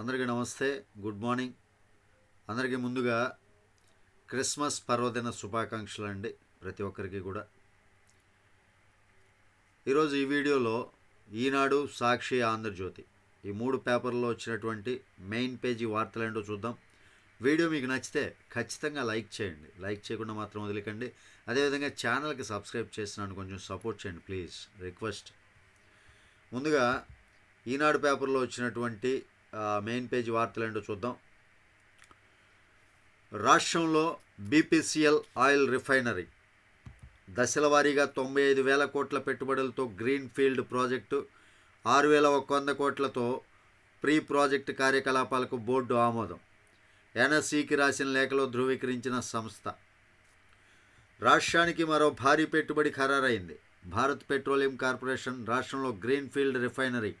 అందరికీ నమస్తే good morning. అందరికీ ముందుగా క్రిస్మస్ పర్వదిన శుభాకాంక్షలు అండి ప్రతి ఒక్కరికి కూడా. ఈరోజు ఈ వీడియోలో ఈనాడు సాక్షి ఆంధ్రజ్యోతి. ఈ మూడు పేపర్లో వచ్చినటువంటి మెయిన్ పేజీ వార్తలు ఏంటో చూద్దాం. వీడియో మీకు నచ్చితే ఖచ్చితంగా లైక్ చేయండి. లైక్ చేయకుండా మాత్రం వదిలేకండి. అదేవిధంగా ఛానల్కి సబ్స్క్రైబ్ చేసినాను కొంచెం సపోర్ట్ చేయండి ప్లీజ్. రిక్వెస్ట్. ముందుగా ఈనాడు పేపర్లో వచ్చినటువంటి మెయిన్ పేజ్ వార్తలు ఏంటో చూద్దాం. రాష్ట్రంలో బీపీసీఎల్ ఆయిల్ రిఫైనరీ. దశల వారీగా తొంభై ఐదు వేల కోట్ల పెట్టుబడులతో గ్రీన్ ఫీల్డ్ ప్రాజెక్టు ఆరు వేల ఒక వంద కోట్లతో ప్రీ ప్రాజెక్టు కార్యకలాపాలకు బోర్డు ఆమోదం. ఎన్ఎస్సికి రాసిన లేఖలో ధృవీకరించిన సంస్థ. రాష్ట్రానికి మరో భారీ పెట్టుబడి ఖరారైంది. భారత్ పెట్రోలియం కార్పొరేషన్ రాష్ట్రంలో green field refinery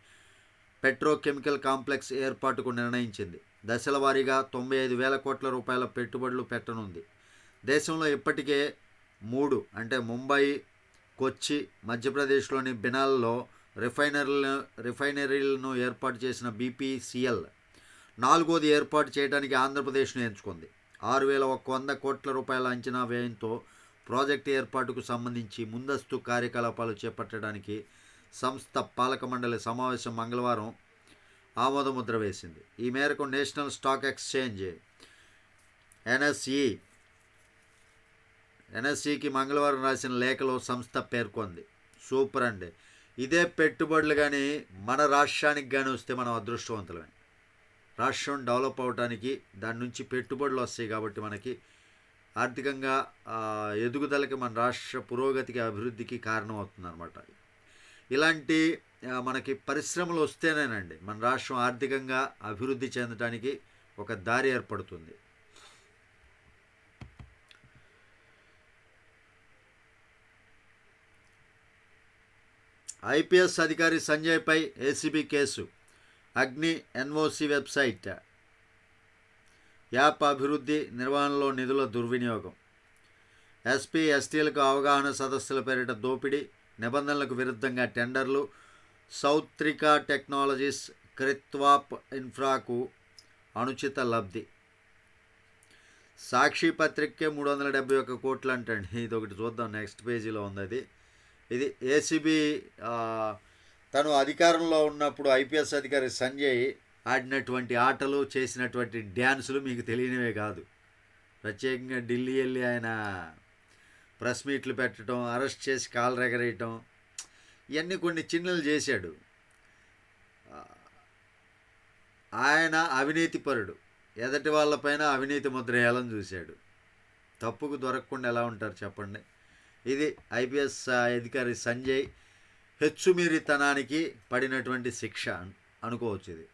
petrochemical complex ఏర్పాటుకు నిర్ణయించింది. దశల వారీగా తొంభై ఐదు వేల కోట్ల రూపాయల పెట్టుబడులు పెట్టనుంది. దేశంలో ఇప్పటికే మూడు అంటే ముంబై కొచ్చి మధ్యప్రదేశ్లోని బినాల్లో రిఫైనరీలను రిఫైనరీలను ఏర్పాటు చేసిన బీపీసీఎల్ నాలుగోది ఏర్పాటు చేయడానికి ఆంధ్రప్రదేశ్ను ఎంచుకుంది. ఆరు వేల ఒక వంద కోట్ల రూపాయల అంచనా వ్యయంతో ప్రాజెక్టు ఏర్పాటుకు సంబంధించి ముందస్తు కార్యకలాపాలు చేపట్టడానికి సంస్థ పాలక మండలి సమావేశం మంగళవారం ఆమోదముద్ర వేసింది. ఈ మేరకు నేషనల్ స్టాక్ ఎక్స్చేంజ్ ఎన్ఎస్ఈ ఎన్ఎస్ఈకి మంగళవారం రాసిన లేఖలో సంస్థ పేర్కొంది. సూపర్ అండి. ఇదే పెట్టుబడులు కానీ మన రాష్ట్రానికి కానీ వస్తే మనం అదృష్టవంతులమే. రాష్ట్రం డెవలప్ అవడానికి దాని నుంచి పెట్టుబడులు వస్తాయి కాబట్టి మనకి ఆర్థికంగా ఎదుగుదలకి మన రాష్ట్ర పురోగతికి అభివృద్ధికి కారణం అవుతుంది అనమాట ఇలాంటి మనకి పరిశ్రమలు వస్తేనేనండి మన రాష్ట్రం ఆర్థికంగా అభివృద్ధి చెందడానికి ఒక దారి ఏర్పడుతుంది. ఐపీఎస్ అధికారి సంజయ్పై ACB case Agni NOC website app అభివృద్ధి నిర్వహణలో నిధుల దుర్వినియోగం ఎస్పీ ఎస్టీలకు అవగాహన సదస్సుల పేరిట దోపిడీ నిబంధనలకు విరుద్ధంగా టెండర్లు సౌత్రికా టెక్నాలజీస్ క్రిత్వాప్ ఇన్ఫ్రాకు అనుచిత లబ్ధి. సాక్షి పత్రికే మూడు వందల డెబ్బై ఒక్క కోట్లు అంటండి ఇది ఒకటి చూద్దాం నెక్స్ట్ పేజీలో ఉంది అది ఇది ఏసీబీ తను అధికారంలో ఉన్నప్పుడు ఐపీఎస్ అధికారి సంజయ్ ఆడినటువంటి ఆటలు చేసినటువంటి డ్యాన్సులు మీకు తెలియనివే కాదు. ప్రత్యేకంగా ఢిల్లీ వెళ్ళి ఆయన ప్రెస్ మీట్లు పెట్టడం అరెస్ట్ చేసి కాలు రెగరేయటం ఇవన్నీ కొన్ని చిన్నలు చేశాడు. ఆయన ఆయన అవినీతిపరుడు ఎదటి వాళ్ళపైన అవినీతి ముద్ర వేయాలని చూశాడు. తప్పుకు దొరకకుండా ఎలా ఉంటారు చెప్పండి? ఇది ఐపీఎస్ అధికారి సంజయ్ హెచ్చుమీరితనానికి పడినటువంటి శిక్ష అనుకోవచ్చు ఇది.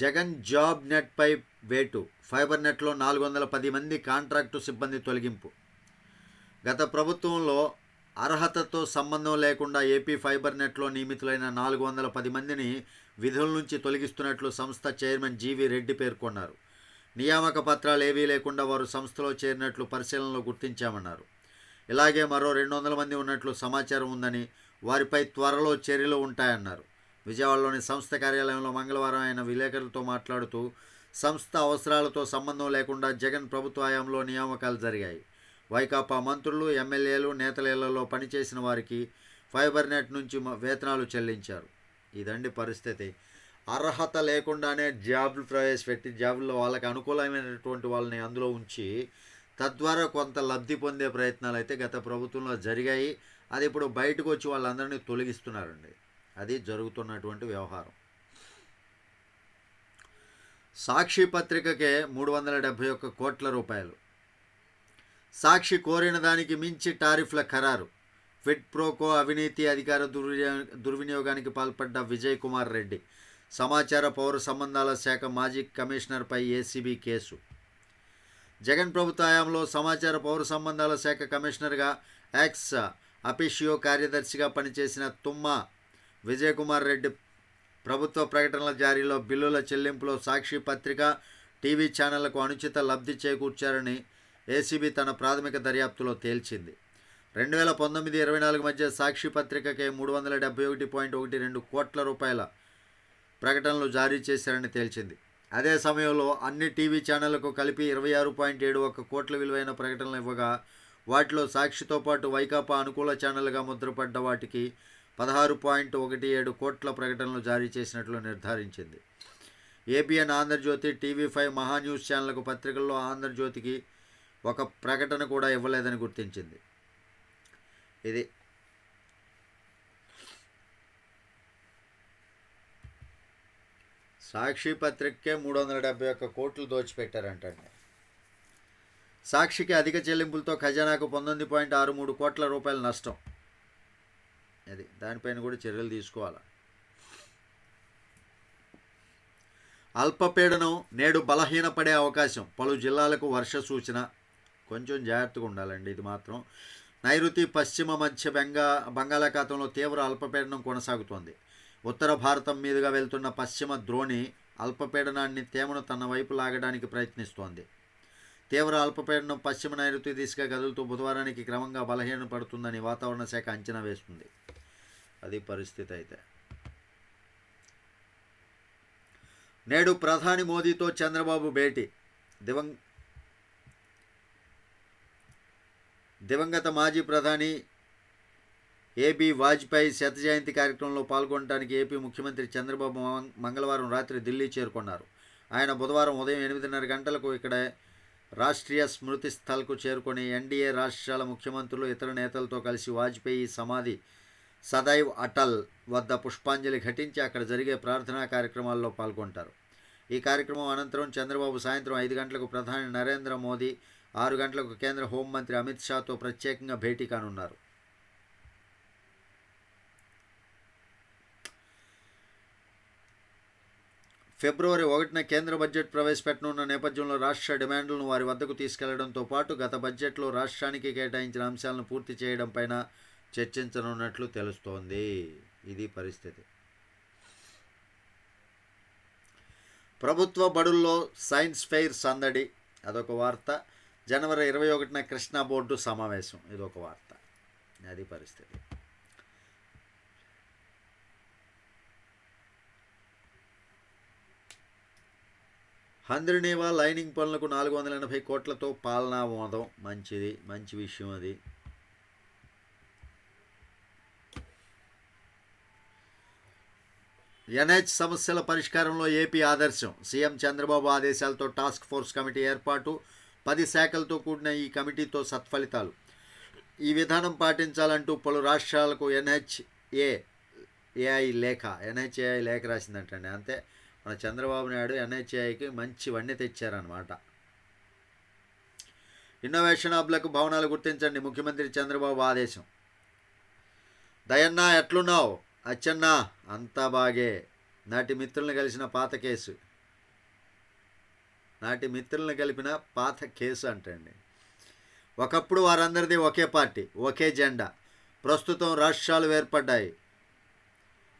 జగన్ జాబ్ నెట్పై వేటు. ఫైబర్ నెట్లో నాలుగు వందల పది మంది కాంట్రాక్టు సిబ్బంది తొలగింపు. గత ప్రభుత్వంలో అర్హతతో సంబంధం లేకుండా ఏపీ ఫైబర్ నెట్లో నియమితులైన నాలుగు వందల పది మందిని విధుల నుంచి తొలగిస్తున్నట్లు సంస్థ చైర్మన్ జీవి రెడ్డి పేర్కొన్నారు. నియామక పత్రాలు ఏవీ లేకుండా వారు సంస్థలో చేరినట్లు పరిశీలనలో గుర్తించామన్నారు. ఇలాగే మరో రెండు వందల మంది ఉన్నట్లు సమాచారం ఉందని వారిపై త్వరలో చర్యలు ఉంటాయన్నారు. విజయవాడలోని సంస్థ కార్యాలయంలో మంగళవారం ఆయన విలేకరులతో మాట్లాడుతూ సంస్థ అవసరాలతో సంబంధం లేకుండా జగన్ ప్రభుత్వ హయాంలో నియామకాలు జరిగాయి. వైకాపా మంత్రులు ఎమ్మెల్యేలు నేతలేళ్ళలో పనిచేసిన వారికి ఫైబర్ నెట్ నుంచి వేతనాలు చెల్లించారు. ఇదండి పరిస్థితి. అర్హత లేకుండానే జాబ్లు ప్రవేశపెట్టి జాబుల్లో వాళ్ళకి అనుకూలమైనటువంటి వాళ్ళని అందులో ఉంచి తద్వారా కొంత లబ్ధి పొందే ప్రయత్నాలు అయితే గత ప్రభుత్వంలో జరిగాయి. అది ఇప్పుడు బయటకు వచ్చి వాళ్ళందరినీ తొలగిస్తున్నారండి. అది జరుగుతున్నటువంటి వ్యవహారం. సాక్షి పత్రికకే మూడు వందల డెబ్భై ఒక్క కోట్ల రూపాయలు. సాక్షి కోరిన దానికి మించి టారిఫ్ల ఖరారు. ఫిట్ ప్రోకో అవినీతి అధికార దుర్వినియో దుర్వినియోగానికి పాల్పడ్డ విజయ్ కుమార్ రెడ్డి సమాచార పౌర సంబంధాల శాఖ మాజీ కమిషనర్పై ఏసీబీ కేసు. జగన్ ప్రభుత్వ హయాంలో సమాచార పౌర సంబంధాల శాఖ కమిషనర్గా ఎక్స్ అపిషియో కార్యదర్శిగా పనిచేసిన తుమ్మ విజయకుమార్ రెడ్డి ప్రభుత్వ ప్రకటనల జారీలో బిల్లుల చెల్లింపులో సాక్షి పత్రిక టీవీ ఛానళ్ళకు అనుచిత లబ్ధి చేకూర్చారని ఏసీబీ తన ప్రాథమిక దర్యాప్తులో తేల్చింది. రెండు వేల పంతొమ్మిది ఇరవై నాలుగు మధ్య సాక్షి పత్రికకే మూడు వందల డెబ్బై ఒకటి పాయింట్ ఒకటి రెండు కోట్ల రూపాయల ప్రకటనలు జారీ చేశారని తేల్చింది. అదే సమయంలో అన్ని టీవీ ఛానళ్ళకు కలిపి ఇరవై ఆరు పాయింట్ ఏడు ఒక కోట్ల విలువైన ప్రకటనలు ఇవ్వగా వాటిలో సాక్షితో పాటు వైకాపా అనుకూల ఛానల్గా ముద్రపడ్డ వాటికి పదహారు పాయింట్ ఒకటి ఏడు కోట్ల ప్రకటనలు జారీ చేసినట్లు నిర్ధారించింది. ABN Andhrajyothy TV five Mahaa News ఛానళ్ళకు పత్రికల్లో ఆంధ్రజ్యోతికి ఒక ప్రకటన కూడా ఇవ్వలేదని గుర్తించింది. ఇది సాక్షి పత్రికే మూడు వందల డెబ్బై ఒక్క కోట్లు దోచిపెట్టారంటండి. సాక్షికి అధిక చెల్లింపులతో ఖజానాకు పంతొమ్మిది పాయింట్ ఆరు మూడు కోట్ల రూపాయల నష్టం. అది దానిపైన కూడా చర్యలు తీసుకోవాలి? అల్పపీడనం నేడు బలహీనపడే అవకాశం. పలు జిల్లాలకు వర్ష సూచన. కొంచెం జాగ్రత్తగా ఉండాలండి ఇది మాత్రం. నైరుతి పశ్చిమ మధ్య బెంగా బంగాళాఖాతంలో తీవ్ర అల్పపీడనం కొనసాగుతోంది. ఉత్తర భారతం మీదుగా వెళ్తున్న పశ్చిమ ద్రోణి అల్పపీడనాన్ని తేమను తన వైపు లాగడానికి ప్రయత్నిస్తోంది. తీవ్ర అల్పపీడనం పశ్చిమ నైరుతి దిశగా కదులుతూ బుధవారానికి క్రమంగా బలహీన పడుతుందని వాతావరణ శాఖ అంచనా వేస్తుంది. అది పరిస్థితి అయితే. నేడు ప్రధాని మోదీతో చంద్రబాబు భేటీ. దివం దివంగత మాజీ ప్రధాని ఏపీ వాజ్పేయి శత జయంతి కార్యక్రమంలో పాల్గొనడానికి ఏపీ ముఖ్యమంత్రి చంద్రబాబు మంగళవారం రాత్రి ఢిల్లీ చేరుకున్నారు. ఆయన బుధవారం ఉదయం ఎనిమిదిన్నర గంటలకు ఇక్కడ రాష్ట్రీయ స్మృతి స్థల్కు చేరుకుని ఎన్డీఏ రాష్ట్రాల ముఖ్యమంత్రులు ఇతర నేతలతో కలిసి వాజ్పేయి సమాధి సదైవ్ అటల్ వద్ద పుష్పాంజలి ఘటించి అక్కడ జరిగే ప్రార్థనా కార్యక్రమాల్లో పాల్గొంటారు. ఈ కార్యక్రమం అనంతరం చంద్రబాబు సాయంత్రం ఐదు గంటలకు ప్రధాని నరేంద్ర మోదీ ఆరు గంటలకు కేంద్ర హోంమంత్రి అమిత్ షాతో ప్రత్యేకంగా భేటీ కానున్నారు. ఫిబ్రవరి ఒకటిన కేంద్ర బడ్జెట్ ప్రవేశపెట్టనున్న నేపథ్యంలో రాష్ట్ర డిమాండ్లను వారి వద్దకు తీసుకెళ్ళడంతో పాటు గత బడ్జెట్లో రాష్ట్రానికి కేటాయించిన అంశాలను పూర్తి చేయడం పైన చర్చించనున్నట్లు తెలుస్తోంది. ఇది పరిస్థితి. ప్రభుత్వ బడుల్లో సైన్స్ ఫెయిర్ సందడి. అదొక వార్త. జనవరి ఇరవై ఒకటిన కృష్ణా బోర్డు సమావేశం. ఇదొక వార్త. అది పరిస్థితి. హంద్రినేవా లైనింగ్ పనులకు నాలుగు వందల ఎనభై కోట్లతో పాలనా మోదం మంచిది మంచి విషయం అది. ఎన్హెచ్ సమస్యల పరిష్కారంలో ఏపీ ఆదర్శం. సీఎం చంద్రబాబు ఆదేశాలతో టాస్క్ ఫోర్స్ కమిటీ ఏర్పాటు. పది శాఖలతో కూడిన ఈ కమిటీతో సత్ఫలితాలు. ఈ విధానం పాటించాలంటూ పలు రాష్ట్రాలకు ఎన్హెచ్ఏ ఏఐ లేఖ ఎన్హెచ్ఏఐ లేఖ రాసిందంటండి. అంతే. మన చంద్రబాబు నాయుడు ఎన్హెచ్ఐకి మంచి వన్నె తెచ్చారనమాట ఇన్నోవేషన్ హబ్లకు భవనాలు గుర్తించండి ముఖ్యమంత్రి చంద్రబాబు ఆదేశం. దయన్న ఎట్లున్నావు? అచ్చన్న అంతా బాగే. నాటి మిత్రులను కలిసిన పాత కేసు. నాటి మిత్రులను కలిపిన పాత కేసు అంటండి. ఒకప్పుడు వారందరిది ఒకే పార్టీ ఒకే జెండా. ప్రస్తుతం రాష్ట్రాలు వేర్పడ్డాయి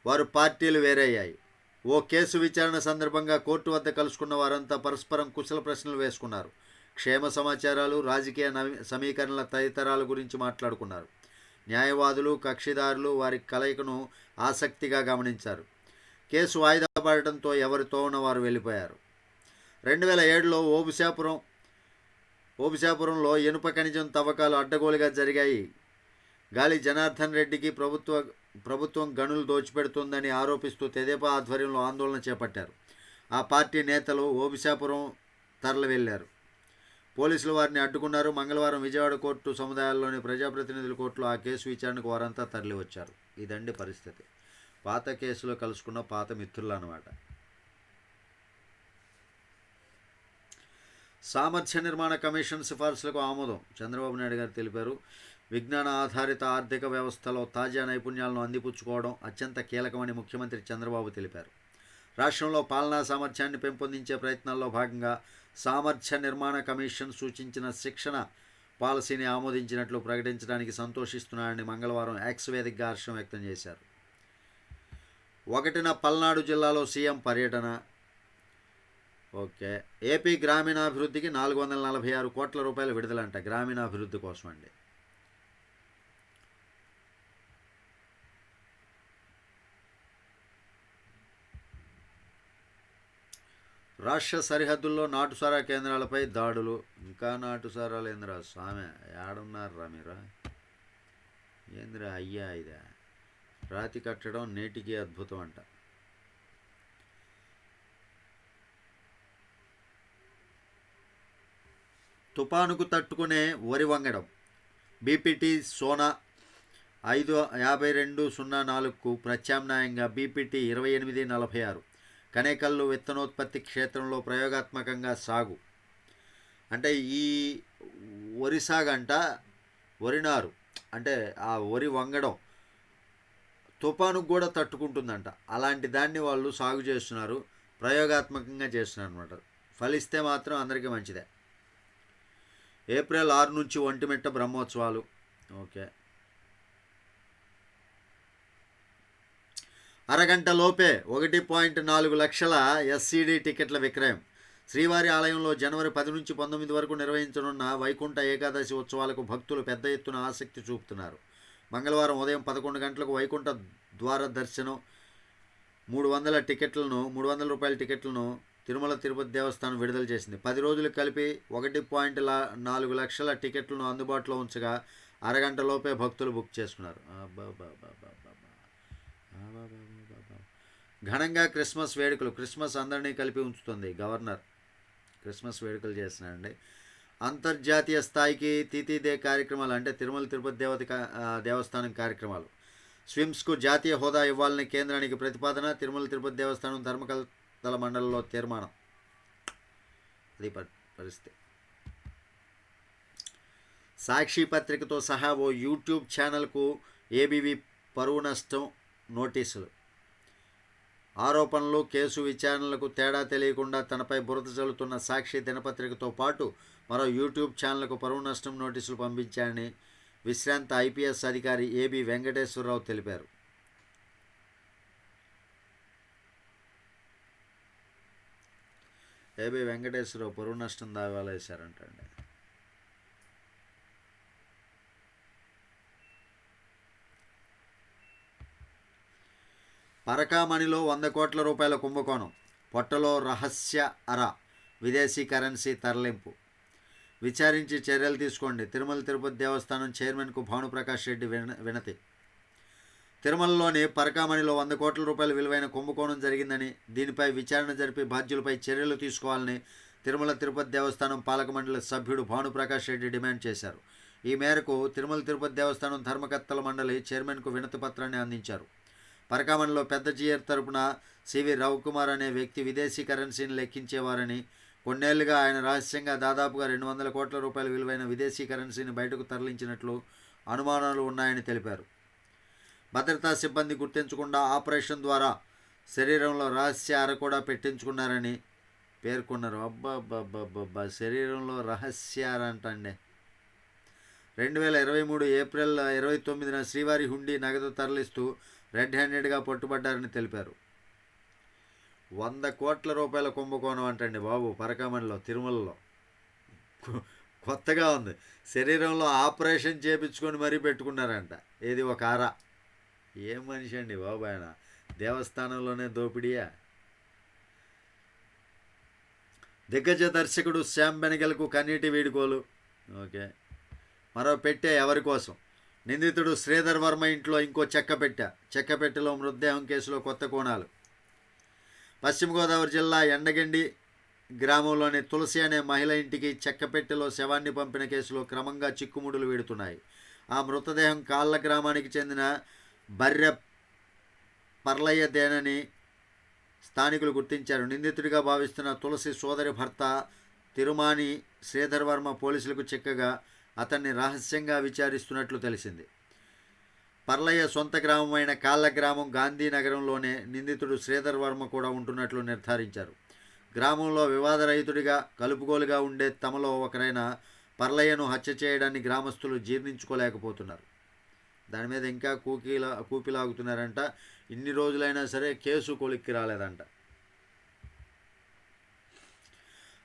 వారు పార్టీలు వేరయ్యాయి. ఓ కేసు విచారణ సందర్భంగా కోర్టు వద్ద కలుసుకున్న వారంతా పరస్పరం కుశల ప్రశ్నలు వేసుకున్నారు. క్షేమ సమాచారాలు రాజకీయ నవీ సమీకరణల తదితరాల గురించి మాట్లాడుకున్నారు. న్యాయవాదులు కక్షిదారులు వారి కలయికను ఆసక్తిగా గమనించారు. కేసు వాయిదా పడటంతో ఎవరితో వారు వెళ్ళిపోయారు. రెండు వేల ఏడులో ఓబుశాపురం ఓబుశాపురంలో ఇనుప ఖనిజం తవ్వకాలు అడ్డగోలుగా జరిగాయి. గాలి జనార్దన్ రెడ్డికి ప్రభుత్వ ప్రభుత్వం గనులు దోచిపెడుతుందని ఆరోపిస్తూ తెదేపా ఆధ్వర్యంలో ఆందోళన చేపట్టారు. ఆ పార్టీ నేతలు ఓబిశాపురం తరలి వెళ్ళారు. పోలీసులు వారిని అడ్డుకున్నారు. మంగళవారం విజయవాడ కోర్టు సముదాయాల్లోని ప్రజాప్రతినిధుల కోర్టులో ఆ కేసు విచారణకు వారంతా తరలి వచ్చారు. ఇదండి పరిస్థితి. పాత కేసులో కలుసుకున్న పాత మిత్రులు అన్నమాట. సామర్థ్య నిర్మాణ కమిషన్ సిఫార్సులకు ఆమోదం. చంద్రబాబు నాయుడు గారు తెలిపారు. విజ్ఞాన ఆధారిత ఆర్థిక వ్యవస్థలో తాజా నైపుణ్యాలను అందిపుచ్చుకోవడం అత్యంత కీలకమని ముఖ్యమంత్రి చంద్రబాబు తెలిపారు. రాష్ట్రంలో పాలనా సామర్థ్యాన్ని పెంపొందించే ప్రయత్నాల్లో భాగంగా సామర్థ్య నిర్మాణ కమిషన్ సూచించిన శిక్షణ పాలసీని ఆమోదించినట్లు ప్రకటించడానికి సంతోషిస్తున్నారని మంగళవారం యాక్స్ వేదికగా హర్షం వ్యక్తం చేశారు. ఒకటిన పల్నాడు జిల్లాలో సీఎం పర్యటన. ఓకే. ఏపీ గ్రామీణాభివృద్ధికి నాలుగు వందల నలభై ఆరు కోట్ల రూపాయలు విడుదలంట గ్రామీణాభివృద్ధి కోసం అండి రాష్ట్ర సరిహద్దుల్లో నాటుసారా కేంద్రాలపై దాడులు ఇంకా నాటుసారాలు ఏందిరా స్వామి? ఏడున్నారా మీరా? ఏందిరా అయ్యా ఇదా? రాతి కట్టడం నేటికి అద్భుతం అంట. తుపానుకు తట్టుకునే వరి వంగడం. బీపీటీ సోనా ఐదు యాభై రెండు సున్నా నాలుగుకు ప్రత్యామ్నాయంగా బీపీటీ ఇరవై ఎనిమిది నలభై ఆరు. కనేకల్లు విత్తనోత్పత్తి క్షేత్రంలో ప్రయోగాత్మకంగా సాగు. అంటే ఈ వరి సాగంట వరినారు అంటే ఆ వరి వంగడం తుఫానుకు కూడా తట్టుకుంటుందంట. అలాంటి దాన్ని వాళ్ళు సాగు చేస్తున్నారు ప్రయోగాత్మకంగా చేస్తున్నారు అనమాట ఫలిస్తే మాత్రం అందరికీ మంచిదే. ఏప్రిల్ ఆరు నుంచి ఒంటిమిట్ట బ్రహ్మోత్సవాలు. ఓకే. అరగంట లోపే ఒకటి పాయింట్ నాలుగు లక్షల ఎస్సీడీ టికెట్ల విక్రయం. శ్రీవారి ఆలయంలో జనవరి పది నుంచి పంతొమ్మిది వరకు నిర్వహించనున్న వైకుంఠ ఏకాదశి ఉత్సవాలకు భక్తులు పెద్ద ఎత్తున ఆసక్తి చూపుతున్నారు. మంగళవారం ఉదయం పదకొండు గంటలకు వైకుంఠ ద్వార దర్శనం మూడు వందల టికెట్లను మూడు వందల రూపాయల టికెట్లను తిరుమల తిరుపతి దేవస్థానం విడుదల చేసింది. పది రోజులు కలిపి ఒకటి పాయింట్ లా నాలుగు లక్షల టికెట్లను అందుబాటులో ఉంచగా అరగంటలోపే భక్తులు బుక్ చేసుకున్నారు. బాబా ఘనంగా క్రిస్మస్ వేడుకలు క్రిస్మస్ అందరినీ కలిపి ఉంచుతుంది గవర్నర్. క్రిస్మస్ వేడుకలు చేస్తున్నారండి అంతర్జాతీయ స్థాయికి తీతీదే కార్యక్రమాలు అంటే తిరుమల తిరుపతి దేవత దేవస్థానం కార్యక్రమాలు. స్విమ్స్కు జాతీయ హోదా ఇవ్వాలని కేంద్రానికి ప్రతిపాదన తిరుమల తిరుపతి దేవస్థానం ధర్మకల్తల మండలిలో తీర్మానం. అది పరిస్థితి. సాక్షి పత్రికతో సహా ఓ యూట్యూబ్ ఛానల్కు ఏబీవీ పరువు నష్టం నోటీసులు. ఆరోపణలు కేసు విచారణలకు తేడా తెలియకుండా తనపై బురద చల్లుతున్న సాక్షి దినపత్రికతో పాటు మరో యూట్యూబ్ ఛానల్కు పరువు నష్టం నోటీసులు పంపించారని విశ్రాంత ఐపీఎస్ అధికారి ఏబి వెంకటేశ్వరరావు తెలిపారు. ఏబి వెంకటేశ్వరరావు పరువు నష్టం దావాలేశారంటండి. పరకామణిలో వంద కోట్ల రూపాయల కుంభకోణం. పొట్టలో రహస్య అర విదేశీ కరెన్సీ తరలింపు. విచారించి చర్యలు తీసుకోండి. తిరుమల తిరుపతి దేవస్థానం చైర్మన్కు భానుప్రకాష్ రెడ్డి విన వినతి. తిరుమలలోని పరకామణిలో వంద కోట్ల రూపాయల విలువైన కుంభకోణం జరిగిందని దీనిపై విచారణ జరిపి బాధ్యులపై చర్యలు తీసుకోవాలని తిరుమల తిరుపతి దేవస్థానం పాలక మండలి సభ్యుడు భానుప్రకాష్ రెడ్డి డిమాండ్ చేశారు. ఈ మేరకు తిరుమల తిరుపతి దేవస్థానం ధర్మకర్తల మండలి చైర్మన్కు వినతి పత్రాన్ని అందించారు. పరకామణిలో పెద్ద జీయర్ తరపున సివి రవికుమార్ అనే వ్యక్తి విదేశీ కరెన్సీని లెక్కించేవారని కొన్నేళ్ళుగా ఆయన రహస్యంగా దాదాపుగా రెండు వందల కోట్ల రూపాయల విలువైన విదేశీ కరెన్సీని బయటకు తరలించినట్లు అనుమానాలు ఉన్నాయని తెలిపారు. భద్రతా సిబ్బంది గుర్తించకుండా ఆపరేషన్ ద్వారా శరీరంలో రహస్య అర కూడా పెట్టించుకున్నారని పేర్కొన్నారు. అబ్బాబ్బాబ్బాబ్బా శరీరంలో రహస్య అర అంటండి. రెండు వేల ఇరవై మూడు ఏప్రిల్ ఇరవై తొమ్మిదిన శ్రీవారి హుండీ నగదు తరలిస్తూ రెడ్ హ్యాండెడ్గా పట్టుబడ్డారని తెలిపారు. వంద కోట్ల రూపాయల కుంభకోణం అంటండి బాబు పరకామణిలో తిరుమలలో. కొత్తగా ఉంది. శరీరంలో ఆపరేషన్ చేపించుకొని మరీ పెట్టుకున్నారంట. ఏది ఒక ఆరా ఏం మనిషి అండి బాబు ఆయన? దేవస్థానంలోనే దోపిడీయా? దిగ్గజ దర్శకుడు శ్యామ్ బెనగల్కు కన్నీటి వీడుకోలు. ఓకే. మరో పెట్టే ఎవరి కోసం? నిందితుడు శ్రీధర్ వర్మ ఇంట్లో ఇంకో చెక్కపెట్ట చెక్కపెట్టెలో మృతదేహం కేసులో కొత్త కోణాలు. పశ్చిమ గోదావరి జిల్లా ఎండగండి గ్రామంలోని తులసి అనే మహిళ ఇంటికి చెక్కపెట్టెలో శవాన్ని పంపిన కేసులో క్రమంగా చిక్కుముడులు వీడుతున్నాయి. ఆ మృతదేహం కాళ్ళ గ్రామానికి చెందిన బర్రె పర్లయ్యదేనని స్థానికులు గుర్తించారు. నిందితుడిగా భావిస్తున్న తులసి సోదరి భర్త తిరుమాని శ్రీధర్ వర్మ పోలీసులకు చిక్కగా అతన్ని రహస్యంగా విచారిస్తున్నట్లు తెలిసింది. పర్లయ్య సొంత గ్రామమైన కాళ్ళ గ్రామం గాంధీనగరంలోనే నిందితుడు శ్రీధర్ వర్మ కూడా ఉంటున్నట్లు నిర్ధారించారు. గ్రామంలో వివాదరహితుడిగా కలుపుగోలుగా ఉండే తమలో ఒకరైన పర్లయ్యను హత్య చేయడాన్ని గ్రామస్తులు జీర్ణించుకోలేకపోతున్నారు. దాని మీద ఇంకా కూకీలా కూపిలాగుతున్నారంట ఇన్ని రోజులైనా సరే కేసు కొలిక్కి రాలేదంట.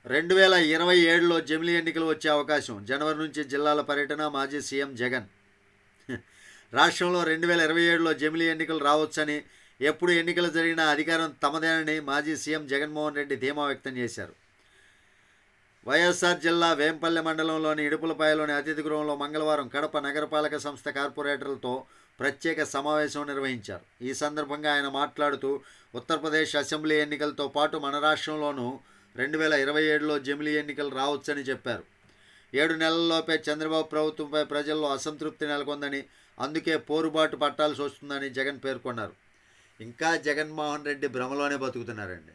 రెండు వేల ఇరవై ఏడులో జమిలీ ఎన్నికలు వచ్చే అవకాశం. జనవరి నుంచి జిల్లాల పర్యటన మాజీ సీఎం జగన్. రాష్ట్రంలో రెండు వేల ఇరవై ఏడులో జమిలీ ఎన్నికలు రావచ్చని ఎప్పుడు ఎన్నికలు జరిగినా అధికారం తమదేనని మాజీ సీఎం జగన్మోహన్ రెడ్డి ధీమా వ్యక్తం చేశారు. వైఎస్ఆర్ జిల్లా వేంపల్లె మండలంలోని ఇడుపులపాయలోని అతిథి గృహంలో మంగళవారం కడప నగరపాలక సంస్థ కార్పొరేటర్లతో ప్రత్యేక సమావేశం నిర్వహించారు. ఈ సందర్భంగా ఆయన మాట్లాడుతూ ఉత్తరప్రదేశ్ అసెంబ్లీ ఎన్నికలతో పాటు మన రాష్ట్రంలోనూ రెండు వేల ఇరవై ఏడులో జమిలీ ఎన్నికలు రావచ్చని చెప్పారు. ఏడు నెలల్లోపే చంద్రబాబు ప్రభుత్వంపై ప్రజల్లో అసంతృప్తి నెలకొందని అందుకే పోరుబాటు పట్టాల్సి వస్తుందని జగన్ పేర్కొన్నారు. ఇంకా జగన్మోహన్ రెడ్డి భ్రమలోనే బతుకుతున్నారండి.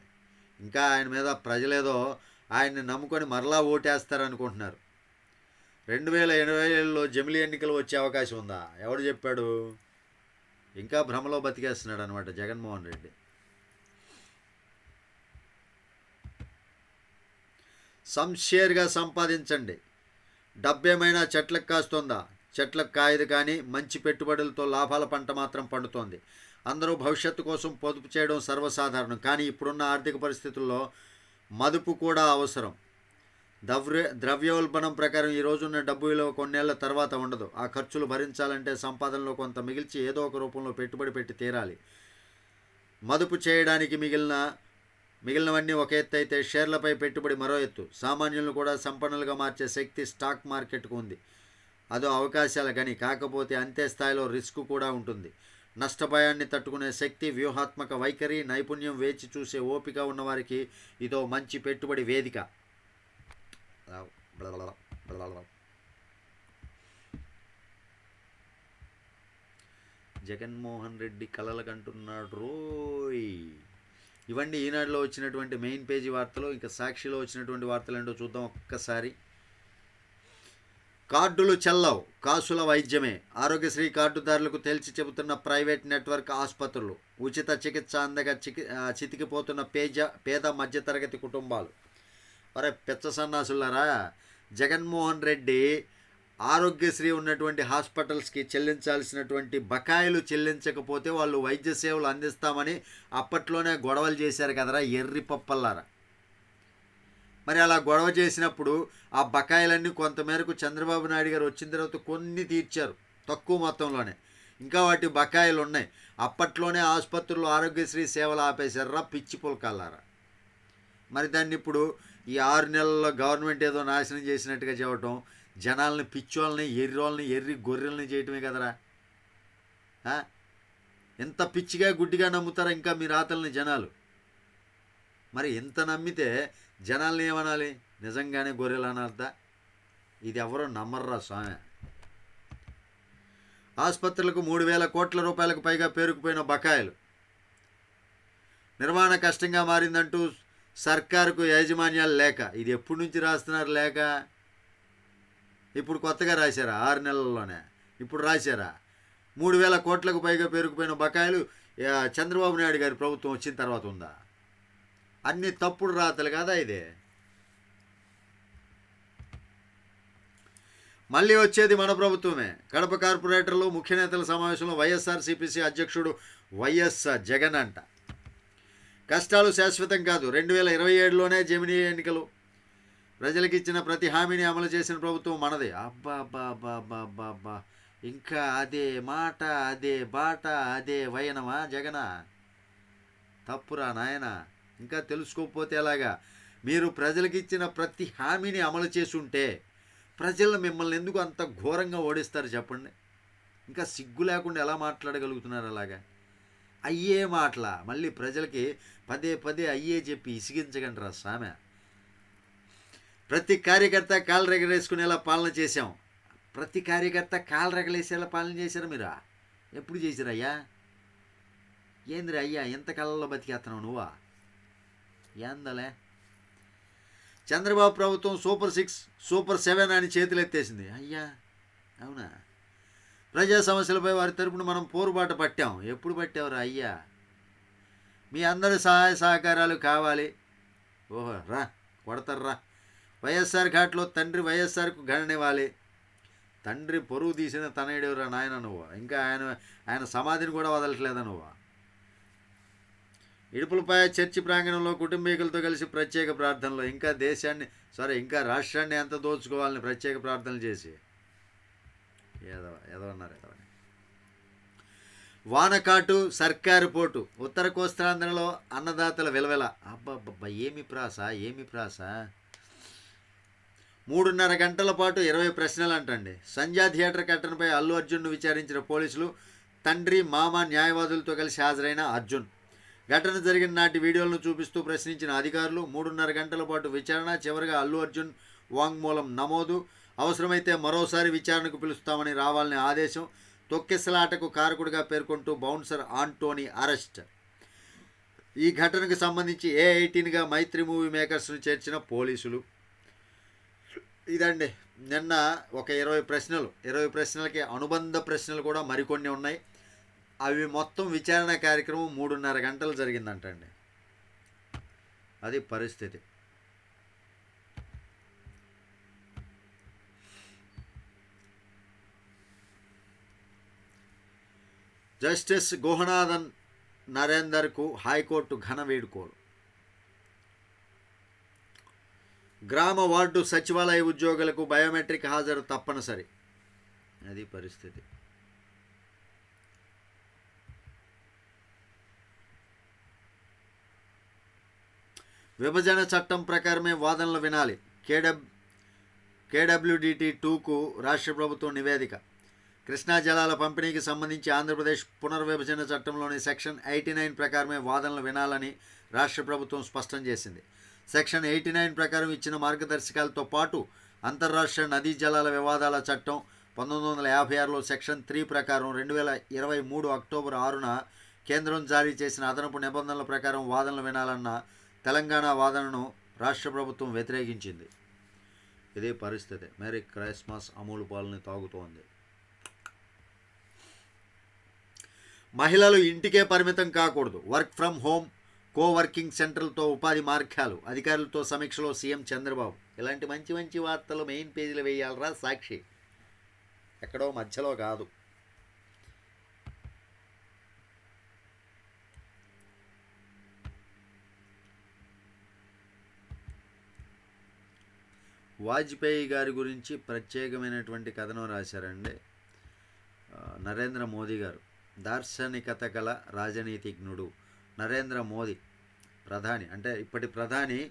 ఇంకా ఆయన మీద ప్రజలేదో ఆయన్ని నమ్ముకొని మరలా ఓటేస్తారనుకుంటున్నారు. రెండు వేల ఇరవై ఏళ్ళలో జమిలీ ఎన్నికలు వచ్చే అవకాశం ఉందా? ఎవడు చెప్పాడు? ఇంకా భ్రమలో బతికేస్తున్నాడు అనమాట జగన్మోహన్ రెడ్డి. సంషేర్గా సంపాదించండి. డబ్బేమైనా చెట్లకు కాస్తుందా? చెట్లకు కాయదు కానీ మంచి పెట్టుబడులతో లాభాల పంట మాత్రం పండుతోంది. అందరూ భవిష్యత్తు కోసం పొదుపు చేయడం సర్వసాధారణం. కానీ ఇప్పుడున్న ఆర్థిక పరిస్థితుల్లో మదుపు కూడా అవసరం. ద్రవ్య ద్రవ్యోల్బణం ప్రకారం ఈ రోజున్న డబ్బు విలువ కొన్నేళ్ళ తర్వాత ఉండదు. ఆ ఖర్చులు భరించాలంటే సంపాదనలో కొంత మిగిల్చి ఏదో ఒక రూపంలో పెట్టుబడి పెట్టి తీరాలి. మదుపు చేయడానికి మిగిలిన మిగిలినవన్నీ ఒక ఎత్తు అయితే షేర్లపై పెట్టుబడి మరో ఎత్తు. సామాన్యులను కూడా సంపన్నులుగా మార్చే శక్తి స్టాక్ మార్కెట్కు ఉంది. అదో అవకాశాల గని. కాకపోతే అంతే స్థాయిలో రిస్క్ కూడా ఉంటుంది. నష్టభయాన్ని తట్టుకునే శక్తి వ్యూహాత్మక వైఖరి నైపుణ్యం వేచి చూసే ఓపిక ఉన్నవారికి ఇదో మంచి పెట్టుబడి వేదిక. జగన్మోహన్ రెడ్డి కలలకంటున్నాడు రోయ్. ఇవన్నీ ఈనాడులో వచ్చినటువంటి మెయిన్ పేజీ వార్తలు ఇంకా సాక్షిలో వచ్చినటువంటి వార్తలు ఏంటో చూద్దాం ఒక్కసారి. కార్డులు చెల్లవు కాసుల వైద్యమే. ఆరోగ్యశ్రీ కార్డుదారులకు తేల్చి చెబుతున్న ప్రైవేట్ నెట్వర్క్ ఆసుపత్రులు ఉచిత చికిత్స అందగా చికి చితికిపోతున్న పేజ పేద మధ్యతరగతి కుటుంబాలు. అరే పెచ్చ సన్నాసులరా జగన్మోహన్ రెడ్డి ఆరోగ్యశ్రీ ఉన్నటువంటి హాస్పిటల్స్కి చెల్లించాల్సినటువంటి బకాయిలు చెల్లించకపోతే వాళ్ళు వైద్య సేవలు అందిస్తామని అప్పట్లోనే గొడవలు చేశారు కదరా ఎర్రి పప్పల్లారా. మరి అలా గొడవ చేసినప్పుడు ఆ బకాయిలన్నీ కొంతమేరకు చంద్రబాబు నాయుడు గారు వచ్చిన తర్వాత కొన్ని తీర్చారు తక్కువ మొత్తంలోనే. ఇంకా వాటి బకాయిలు ఉన్నాయి. అప్పట్లోనే ఆసుపత్రులు ఆరోగ్యశ్రీ సేవలు ఆపేశారా పిచ్చి పుల్కాలారా మరి దాన్ని ఇప్పుడు ఈ ఆరు నెలల్లో గవర్నమెంట్ ఏదో నాశనం చేసినట్టుగా చెప్పటం జనాల్ని పిచ్చోళ్ళని ఎర్రోళ్ళని ఎర్రి గొర్రెల్ని చేయటమే కదరా. ఎంత పిచ్చిగా గుడ్డిగా నమ్ముతారా ఇంకా మీ రాతల్ని జనాలు? మరి ఎంత నమ్మితే జనాల్ని ఏమనాలి? నిజంగానే గొర్రెలు అనర్థా ఇది ఎవరో నమ్మర్రా స్వామి. ఆసుపత్రులకు మూడు వేల కోట్ల రూపాయలకు పైగా పేరుకుపోయిన బకాయిలు. నిర్వహణ కష్టంగా మారిందంటూ సర్కారుకు యాజమాన్యాలు లేక. ఇది ఎప్పటి నుంచి రాస్తున్నారు లేక? ఇప్పుడు కొత్తగా రాశారా? ఆరు నెలల్లోనే. ఇప్పుడు రాశారా? మూడు వేల కోట్లకు పైగా పేరుకుపోయిన బకాయిలు చంద్రబాబు నాయుడు గారి ప్రభుత్వం వచ్చిన తర్వాత ఉందా? అన్ని తప్పుడు రాతలు కదా ఇది? మళ్ళీ వచ్చేది మన ప్రభుత్వమే. కడప కార్పొరేటర్లు ముఖ్య నేతల సమావేశంలో వైఎస్ఆర్సీపీసీ అధ్యక్షుడు వైఎస్ జగన్ అంట. కష్టాలు శాశ్వతం కాదు. రెండు వేల ఇరవై ఏడులోనే జమినీ ఎన్నికలు. ప్రజలకు ఇచ్చిన ప్రతి హామీని అమలు చేసిన ప్రభుత్వం మనదే. అబ్బా అబ్బా అబ్బా అబ్బా అబ్బా అబ్బా. ఇంకా అదే మాట అదే బాట అదే వయనమా జగన? తప్పురా నాయన. ఇంకా తెలుసుకోకపోతే ఎలాగా? మీరు ప్రజలకు ఇచ్చిన ప్రతి హామీని అమలు చేసి ఉంటే ప్రజలు మిమ్మల్ని ఎందుకు అంత ఘోరంగా ఓడిస్తారు చెప్పండి? ఇంకా సిగ్గు లేకుండా ఎలా మాట్లాడగలుగుతున్నారు అలాగా? అయ్యే మాటల. మళ్ళీ ప్రజలకి పదే పదే అయ్యే చెప్పి ఇసిగించగండి రా సామె. ప్రతి కార్యకర్త కాలు రెగరేసుకునేలా పాలన చేశాం. ప్రతి కార్యకర్త కాలు రెగలేసేలా పాలన చేశారు మీరు? ఎప్పుడు చేశారు అయ్యా? ఏందిరా అయ్యా ఎంత కళ్ళలో బతికేస్తున్నావు నువ్వా? ఏందలే? చంద్రబాబు ప్రభుత్వం సూపర్ సిక్స్ సూపర్ సెవెన్ అని చేతులు ఎత్తేసింది అయ్యా అవునా? ప్రజా సమస్యలపై వారి తరపున మనం పోరుబాట పట్టాం. ఎప్పుడు పట్టావురా అయ్యా? మీ అందరి సహాయ సహకారాలు కావాలి. ఓహో రా కొడతారు రా. వైఎస్ఆర్ ఘాట్లో తండ్రి వైఎస్ఆర్కు గణనివ్వాలి తండ్రి పొరుగు తీసిన తనయుడెవరా నాయన నువ్వు? ఇంకా ఆయన ఆయన సమాధిని కూడా వదలట్లేదా నువ్వు? ఇడుపులపై చర్చి ప్రాంగణంలో కుటుంబీకులతో కలిసి ప్రత్యేక ప్రార్థనలు ఇంకా దేశాన్ని సారీ ఇంకా రాష్ట్రాన్ని ఎంత దోచుకోవాలని ప్రత్యేక ప్రార్థనలు చేసి. ఏదో ఏదో అన్నారు ఏదో వానకాటు సర్కారు పోటు. ఉత్తర కోస్తాంధ్రలో అన్నదాతల విలవెల. అబ్బా ఏమి ప్రాస ఏమి ప్రాస? మూడున్నర గంటల పాటు ఇరవై ప్రశ్నలు అంటండి సంధ్యా థియేటర్ ఘటనపై అల్లు అర్జున్ను విచారించిన పోలీసులు తండ్రి మామ న్యాయవాదులతో కలిసి హాజరైన అర్జున్. ఘటన జరిగిన నాటి వీడియోలను చూపిస్తూ ప్రశ్నించిన అధికారులు మూడున్నర గంటల పాటు విచారణ చివరిగా అల్లు అర్జున్ వాంగ్మూలం నమోదు. అవసరమైతే మరోసారి విచారణకు పిలుస్తామని రావాలని ఆదేశం. తొక్కెసలాటకు కారకుడిగా పేర్కొంటూ బౌన్సర్ ఆంటోనీ అరెస్ట్. ఈ ఘటనకు సంబంధించి ఏ ఎయిటీన్గా మైత్రి మూవీ మేకర్స్ను చేర్చిన పోలీసులు ఇదండి. నిన్న ఒక ఇరవై ప్రశ్నలు ఇరవై ప్రశ్నలకి అనుబంధ ప్రశ్నలు కూడా మరికొన్ని ఉన్నాయి. అవి మొత్తం విచారణ కార్యక్రమం మూడున్నర గంటలు జరిగిందంటండి. అది పరిస్థితి. జస్టిస్ గుహనాథన్ నరేందర్కు హైకోర్టు ఘన వేడుకోలు. గ్రామ వార్డు సచివాలయ ఉద్యోగులకు బయోమెట్రిక్ హాజరు తప్పనిసరి. అది పరిస్థితి. విభజన చట్టం ప్రకారమే వాదనలు వినాలి. కేడబ్ కేడబ్ల్యూడిటి టూకు రాష్ట్ర ప్రభుత్వం నివేదిక. కృష్ణా జలాల పంపిణీకి సంబంధించి ఆంధ్రప్రదేశ్ పునర్విభజన చట్టంలోని సెక్షన్ ఎయిటీ నైన్ ప్రకారమే వాదనలు వినాలని రాష్ట్ర ప్రభుత్వం స్పష్టం చేసింది. సెక్షన్ ఎయిటీ నైన్ ప్రకారం ఇచ్చిన మార్గదర్శకాలతో పాటు అంతర్రాష్ట్ర నదీ జలాల వివాదాల చట్టం పంతొమ్మిది వందల యాభై ఆరులో సెక్షన్ త్రీ ప్రకారం రెండు వేల ఇరవై మూడు అక్టోబర్ ఆరున కేంద్రం జారీ చేసిన అదనపు నిబంధనల ప్రకారం వాదనలు వినాలన్న తెలంగాణ వాదనను రాష్ట్ర ప్రభుత్వం వ్యతిరేకించింది. ఇదే పరిస్థితి. మేరీ క్రైస్మస్ అమూలు పాలని తాగుతోంది. మహిళలు ఇంటికే పరిమితం కాకూడదు. వర్క్ ఫ్రమ్ హోమ్ కోవర్కింగ్ సెంటర్లతో ఉపాధి మార్గాలు అధికారులతో సమీక్షలో సీఎం చంద్రబాబు. ఇలాంటి మంచి మంచి వార్తలు మెయిన్ పేజీలు వేయాలరా సాక్షి? ఎక్కడో మధ్యలో కాదు. వాజ్పేయి గారి గురించి ప్రత్యేకమైనటువంటి కథనం రాశారండి నరేంద్ర మోదీ గారు. దార్శనికత గల రాజనీతిజ్ఞుడు. నరేంద్ర మోదీ ప్రధాని. అంటే ఇప్పటి ప్రధాని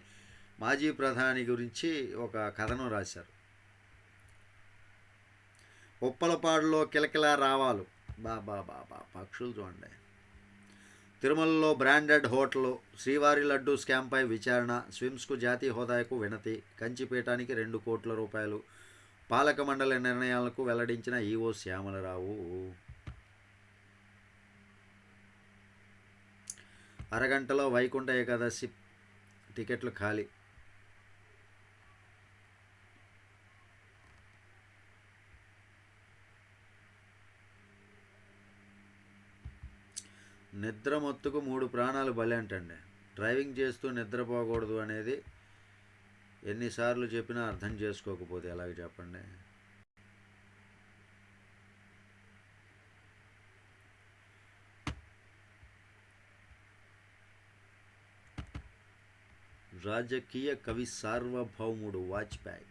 మాజీ ప్రధాని గురించి ఒక కథను రాశారు. ఉప్పలపాడులో కిలకిలా రావాలు. బా బా బా బా పక్షులు చూడండి. తిరుమలలో బ్రాండెడ్ హోటల్ శ్రీవారి లడ్డు స్కామ్పై విచారణ స్విమ్స్కు జాతీయ హోదాకు వినతి కంచిపీఠానికి రెండు కోట్ల రూపాయలు పాలక మండలి నిర్ణయాలకు వెల్లడించిన ఈవో శ్యామలరావు. అరగంటలో వైకుంఠ ఏకాదశి టికెట్లు ఖాళీ. నిద్ర మొత్తుకు మూడు ప్రాణాలు బలి అంటండి. డ్రైవింగ్ చేస్తూ నిద్రపోకూడదు అనేది ఎన్నిసార్లు చెప్పినా అర్థం చేసుకోకపోతే ఎలాగ చెప్పండి? రాజకీయ కవి సార్వభౌముడు వాజ్పేయి.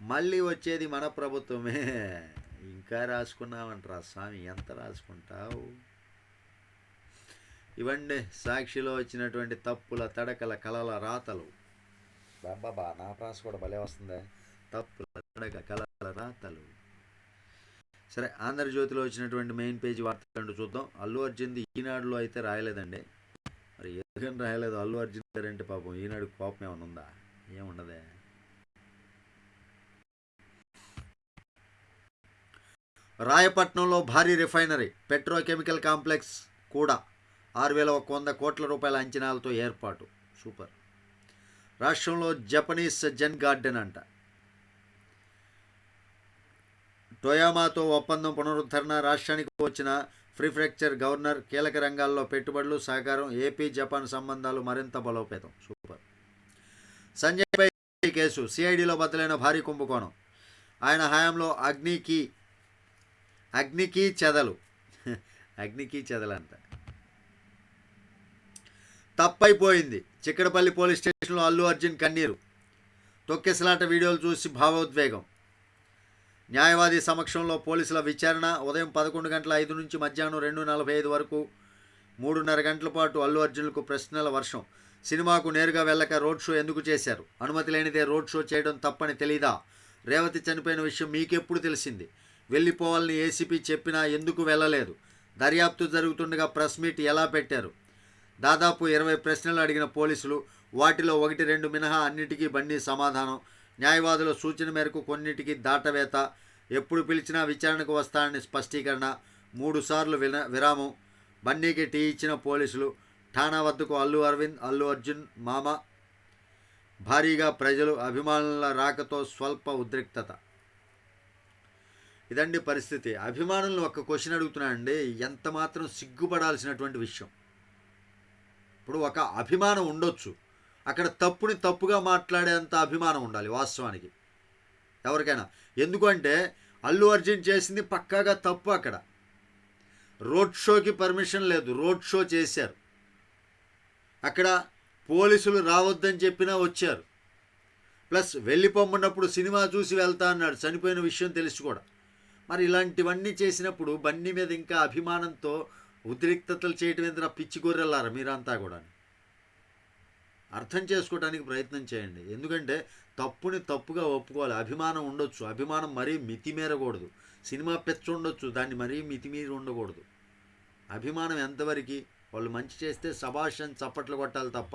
మళ్ళీ వచ్చేది మన ప్రభుత్వమే. ఇంకా రాసుకున్నామంటరా స్వామి? ఎంత రాసుకుంటావు? ఇవన్నీ సాక్షిలో వచ్చినటువంటి తప్పుల తడకల కలల రాతలు. బాబా నా ప్రాస కూడా భలే వస్తుందా. తప్పుల తడక కలల రాతలు. సరే ఆంధ్రజ్యోతిలో వచ్చినటువంటి మెయిన్ పేజీ వార్తలు చూద్దాం. అల్లు అర్జున్ది ఈనాడులో అయితే రాయలేదండి. మరి ఎందుకని రాయలేదు అల్లు అర్జున్ గారు అంటే పాపం? ఈనాడు కోపం ఏమైనా ఉందా? ఏముండదే? రాయపట్నంలో భారీ రిఫైనరీ పెట్రోకెమికల్ కాంప్లెక్స్ కూడా ఆరు వేల ఒక వంద కోట్ల రూపాయల అంచనాలతో ఏర్పాటు. సూపర్. రాష్ట్రంలో జపనీస్ జెన్ గార్డెన్ అంట. టొయామాతో ఒప్పందం పునరుద్ధరణ రాష్ట్రానికి వచ్చిన ప్రిఫెక్చర్ గవర్నర్ కీలక రంగాల్లో పెట్టుబడులు సహకారం ఏపీ జపాన్ సంబంధాలు మరింత బలోపేతం. సూపర్. సంజయ్పై కేసు. సిఐడిలో బద్దలైన భారీ కుంభకోణం. ఆయన హయాంలో అగ్నికి అగ్నికి చెదలు. అగ్నికి చెదలంట. తప్పైపోయింది. చిక్కడపల్లి పోలీస్ స్టేషన్లో అల్లు అర్జున్ కన్నీరు. తొక్కెసలాట వీడియోలు చూసి భావోద్వేగం. న్యాయవాది సమక్షంలో పోలీసుల విచారణ ఉదయం పదకొండు గంటల ఐదు నుంచి మధ్యాహ్నం రెండు నలభై ఐదు వరకు మూడున్నర గంటల పాటు అల్లు అర్జున్కు ప్రశ్నల వర్షం. సినిమాకు నేరుగా వెళ్ళక రోడ్ షో ఎందుకు చేశారు? అనుమతి లేనిదే రోడ్ షో చేయడం తప్పని తెలీదా? రేవతి చనిపోయిన విషయం మీకెప్పుడు తెలిసింది? వెళ్ళిపోవాలని ఏసీపీ చెప్పినా ఎందుకు వెళ్ళలేదు? దర్యాప్తు జరుగుతుండగా ప్రెస్ మీట్ ఎలా పెట్టారు? దాదాపు ఇరవై ప్రశ్నలు అడిగిన పోలీసులు వాటిలో ఒకటి రెండు మినహా అన్నిటికీ బండి సమాధానం న్యాయవాదుల సూచన మేరకు కొన్నిటికి దాటవేత ఎప్పుడు పిలిచినా విచారణకు వస్తానని స్పష్టీకరణ మూడుసార్లు విన విరామం. బన్నీకి టీ ఇచ్చిన పోలీసులు ఠాణా వద్దకు అల్లు అరవింద్ అల్లు అర్జున్ మామ. భారీగా ప్రజలు అభిమానుల రాకతో స్వల్ప ఉద్రిక్తత. ఇదండి పరిస్థితి. అభిమానులను ఒక క్వశ్చన్ అడుగుతున్నానండి. ఎంత మాత్రం సిగ్గుపడాల్సినటువంటి విషయం. ఇప్పుడు ఒక అభిమానం ఉండొచ్చు. అక్కడ తప్పుని తప్పుగా మాట్లాడేంత అభిమానం ఉండాలి వాస్తవానికి. ఎవరికైనా. ఎందుకంటే అల్లు అర్జున్ చేసింది పక్కాగా తప్పు అక్కడ. రోడ్ షోకి పర్మిషన్ లేదు. రోడ్ షో చేశారు. అక్కడ పోలీసులు రావద్దని చెప్పినా వచ్చారు. ప్లస్ వెళ్ళిపోమ్మన్నప్పుడు సినిమా చూసి వెళ్తా అన్నాడు. చనిపోయిన విషయం తెలుసు కూడా. మరి ఇలాంటివన్నీ చేసినప్పుడు బండి మీద ఇంకా అభిమానంతో ఉద్రిక్తతలు చేయటం ఎందుకు పిచ్చి గొర్రెల్లారా మీరంతా కూడా అర్థం చేసుకోవడానికి ప్రయత్నం చేయండి. ఎందుకంటే తప్పుని తప్పుగా ఒప్పుకోవాలి. అభిమానం ఉండొచ్చు. అభిమానం మరీ మితిమీరకూడదు సినిమా పెచ్చ ఉండొచ్చు. దాన్ని మరీ మితిమీరి ఉండకూడదు. అభిమానం ఎంతవరకు వాళ్ళు మంచి చేస్తే శబాషన్ చప్పట్లు కొట్టాలి తప్ప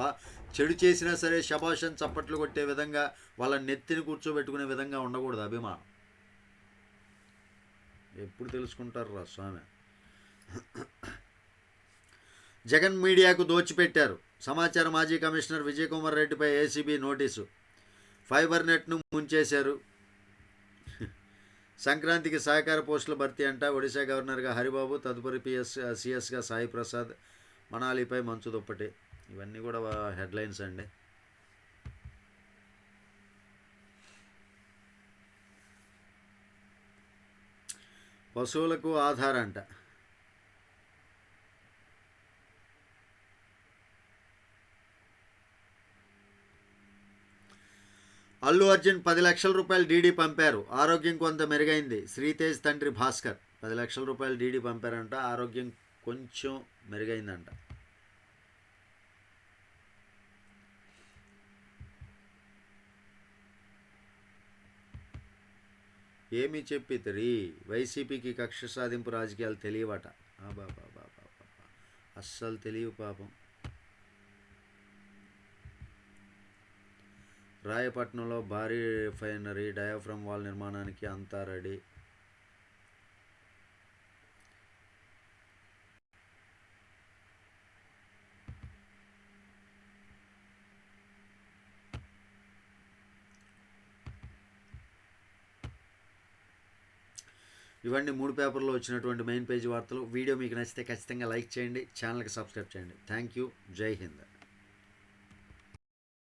చెడు చేసినా సరే శబాషన్ చప్పట్లు కొట్టే విధంగా వాళ్ళ నెత్తిని కూర్చోబెట్టుకునే విధంగా ఉండకూడదు అభిమానం. ఎప్పుడు తెలుసుకుంటారు రా స్వామి? జగన్ మీడియాకు దోచిపెట్టారు. సమాచార మాజీ కమిషనర్ విజయకుమార్ రెడ్డిపై ఏసీబీ నోటీసు. ఫైబర్ నెట్ను ముంచేశారు. సంక్రాంతికి సహకార పోస్టుల భర్తీ అంట ఒడిశా గవర్నర్గా హరిబాబు తదుపరి పిఎస్ సిఎస్గా సాయి ప్రసాద్ మనాలిపై మంచు దుప్పటి. ఇవన్నీ కూడా హెడ్లైన్స్ అండి. పశువులకు ఆధార అల్లు అర్జున్ పది లక్షల రూపాయలు డీడీ పంపారు. ఆరోగ్యం కొంత మెరుగైంది. శ్రీతేజ్ తండ్రి భాస్కర్ పది లక్షల రూపాయలు డీడీ పంపారంట. ఆరోగ్యం కొంచెం మెరుగైందంట. ఏమి చెప్పితరి? వైసీపీకి కక్ష సాధింపు రాజకీయాలు తెలియవట. బాబా బాబా అస్సలు తెలియవు పాపం. రాయపట్నంలో భారీ రిఫైనరీ డయాఫ్రమ్ వాల్ నిర్మాణానికి అంతా రెడీ. ఇవన్నీ మూడు పేపర్లో వచ్చినటువంటి మెయిన్ పేజీ వార్తలు. వీడియో మీకు నచ్చితే ఖచ్చితంగా లైక్ చేయండి ఛానల్కి సబ్స్క్రైబ్ చేయండి. Thank you. జై హింద్.